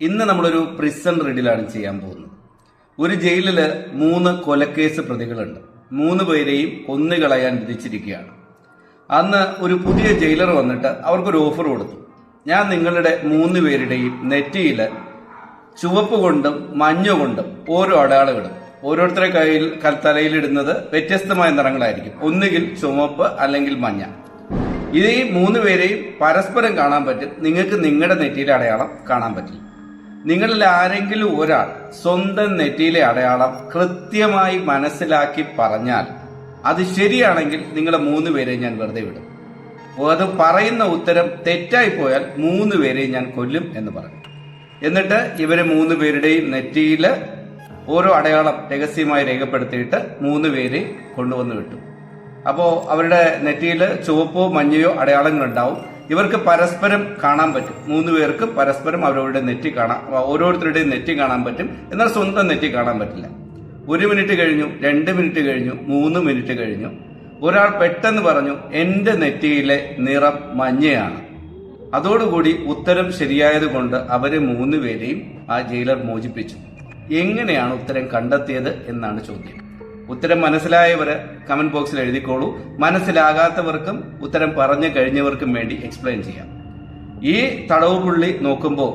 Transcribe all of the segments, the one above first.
ഇന്ന് നമ്മളൊരു പ്രിസൺ റെഡിലാണ് ചെയ്യാൻ പോകുന്നത്. ഒരു ജയിലിൽ മൂന്ന് കൊലക്കേസ് പ്രതികളുണ്ട്. മൂന്ന് പേരെയും കൊന്നുകളയാൻ വിധിച്ചിരിക്കുകയാണ്. അന്ന് ഒരു പുതിയ ജയിലർ വന്നിട്ട് അവർക്കൊരു ഓഫർ കൊടുത്തു. ഞാൻ നിങ്ങളുടെ മൂന്ന് പേരുടെയും നെറ്റിയിൽ ചുവപ്പ് കൊണ്ടും മഞ്ഞ കൊണ്ടും ഓരോ അടയാളമിടും ഓരോരുത്തരുടെ കയ്യിൽ തലയിലിടുന്നത് വ്യത്യസ്തമായ നിറങ്ങളായിരിക്കും. ഒന്നുകിൽ ചുവപ്പ് അല്ലെങ്കിൽ മഞ്ഞ. ഇത് മൂന്ന് പേരെയും പരസ്പരം കാണാൻ പറ്റും. നിങ്ങൾക്ക് നിങ്ങളുടെ നെറ്റിയിലെ അടയാളം കാണാൻ പറ്റില്ല. നിങ്ങളിൽ ആരെങ്കിലും ഒരാൾ സ്വന്തം നെറ്റിയിലെ അടയാളം കൃത്യമായി മനസ്സിലാക്കി പറഞ്ഞാൽ അത് ശരിയാണെങ്കിൽ നിങ്ങളെ മൂന്ന് പേരെയും ഞാൻ വെറുതെ വിടും. അത് പറയുന്ന ഉത്തരം തെറ്റായി പോയാൽ മൂന്ന് പേരെയും ഞാൻ കൊല്ലും എന്ന് പറഞ്ഞു എന്നിട്ട് ഇവരെ മൂന്ന് പേരുടെയും നെറ്റിയിൽ ഓരോ അടയാളം രഹസ്യമായി രേഖപ്പെടുത്തിയിട്ട് മൂന്ന് പേരെ കൊണ്ടുവന്ന് വിട്ടു. അപ്പോൾ അവരുടെ നെറ്റിയിൽ ചുവപ്പോ മഞ്ഞയോ അടയാളങ്ങളുണ്ടാവും. ഇവർക്ക് പരസ്പരം കാണാൻ പറ്റും. മൂന്ന് പേർക്ക് പരസ്പരം അവരവരുടെ നെറ്റി കാണാം. ഓരോരുത്തരുടെയും നെറ്റി കാണാൻ പറ്റും. എന്നാൽ സ്വന്തം നെറ്റി കാണാൻ പറ്റില്ല. ഒരു മിനിറ്റ് കഴിഞ്ഞു രണ്ട് മിനിറ്റ് കഴിഞ്ഞു മൂന്ന് മിനിറ്റ് കഴിഞ്ഞു. ഒരാൾ പെട്ടെന്ന് പറഞ്ഞു എന്റെ നെറ്റിയിലെ നിറം മഞ്ഞയാണ്. അതോടുകൂടി ഉത്തരം ശരിയായതുകൊണ്ട് അവരെ മൂന്ന് പേരെയും ആ ജയിലർ മോചിപ്പിച്ചു. എങ്ങനെയാണ് ഉത്തരം കണ്ടെത്തിയത് എന്നാണ് ചോദ്യം. ഉത്തരം മനസ്സിലായവർ കമന്റ് ബോക്സിൽ എഴുതിക്കോളൂ. മനസ്സിലാകാത്തവർക്കും ഉത്തരം പറഞ്ഞു കഴിഞ്ഞവർക്കും വേണ്ടി എക്സ്പ്ലെയിൻ ചെയ്യാം. ഈ തടവ് പുള്ളി നോക്കുമ്പോൾ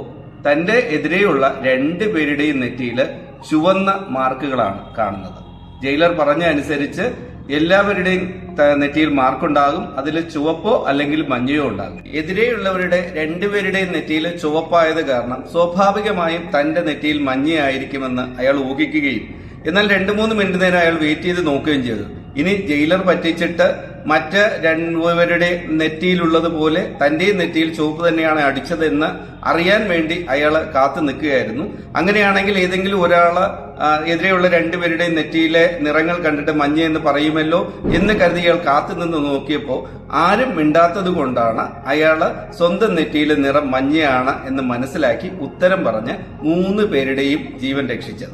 തന്റെ എതിരെയുള്ള രണ്ട് പേരുടെയും നെറ്റിയിൽ ചുവന്ന മാർക്കുകളാണ് കാണുന്നത്. ജയിലർ പറഞ്ഞ അനുസരിച്ച് എല്ലാവരുടെയും നെറ്റിയിൽ മാർക്കുണ്ടാകും. അതിൽ ചുവപ്പോ അല്ലെങ്കിൽ മഞ്ഞയോ ഉണ്ടാകും. എതിരെയുള്ളവരുടെ രണ്ടുപേരുടെയും നെറ്റിയിൽ ചുവപ്പായത് കാരണം സ്വാഭാവികമായും തന്റെ നെറ്റിയിൽ മഞ്ഞയായിരിക്കുമെന്ന് അയാൾ ഊഹിക്കുകയും എന്നാൽ രണ്ടു മൂന്ന് മിനിറ്റ് നേരം അയാൾ വെയിറ്റ് ചെയ്ത് നോക്കുകയും ചെയ്തു. ഇനി ജയിലർ പറ്റിച്ചിട്ട് മറ്റ് രണ്ടുപേരുടെ നെറ്റിയിലുള്ളതുപോലെ തന്റെയും നെറ്റിയിൽ ചുവപ്പ് തന്നെയാണ് അടിച്ചതെന്ന് അറിയാൻ വേണ്ടി അയാൾ കാത്തു നിൽക്കുകയായിരുന്നു. അങ്ങനെയാണെങ്കിൽ ഏതെങ്കിലും ഒരാൾ എതിരെയുള്ള രണ്ടുപേരുടെയും നെറ്റിയിലെ നിറങ്ങൾ കണ്ടിട്ട് മഞ്ഞ എന്ന് പറയുമല്ലോ എന്ന് കരുതി അയാൾ കാത്തു നിന്ന് നോക്കിയപ്പോൾ ആരും മിണ്ടാത്തത് കൊണ്ടാണ് അയാൾ സ്വന്തം നെറ്റിയിലെ നിറം മഞ്ഞയാണ് എന്ന് മനസ്സിലാക്കി ഉത്തരം പറഞ്ഞ് മൂന്ന് പേരുടെയും ജീവൻ രക്ഷിച്ചത്.